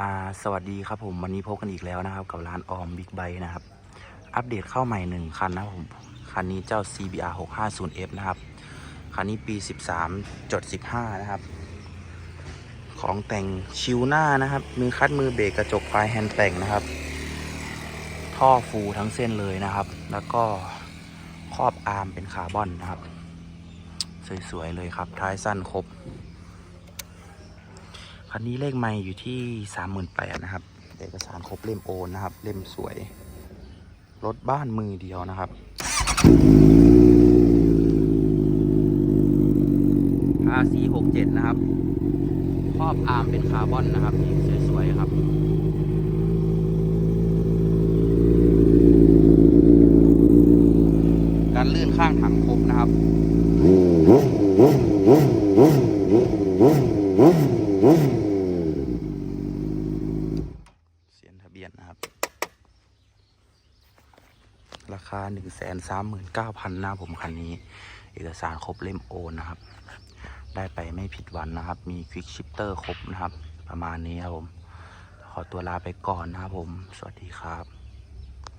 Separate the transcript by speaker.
Speaker 1: อ่าสวัสดีครับผมวันนี้พบกันอีกแล้วนะครับ กับร้านออมบิ๊กไบนะครับ อัปเดตเข้าใหม่หนึ่งคันนะครับผมคันนี้เจ้า CBR 650F นะครับ คันนี้ปี 13.15 นะครับ ของแต่งชิวหน้านะครับ มือคัดมือเบรกกระจกไฟแฮนด์แต่งนะครับ ท่อฟูทั้งเส้นเลยนะครับ แล้วก็ครอบอาร์มเป็นคาร์บอนนะครับ สวยๆเลยครับท้ายสั้นครบ คันนี้เลขไม่อยู่ที่สามหมื่นแปดนะครับ เอกสารครบเล่มโอนนะครับ เล่มสวย รถบ้านมือเดียวนะครับ RC 6 7นะครับครอบอาร์มเป็นคาร์บอนนะครับนี่สวยๆครับการลื่นข้างถังครบนะครับเสียนทะเบี ยนนะครับ ราคา 1 3 9 0 0 0นะผมคันนี้ เอกสารครบเล่มโอนนะครับ ได้ไปไม่ผิดหวันนะครับ มีควิกชิปเตอร์ครบนะครับ ประมาณนี้ครับผม ขอตัวลาไปก่อนนะครับผม สวัสดีครับ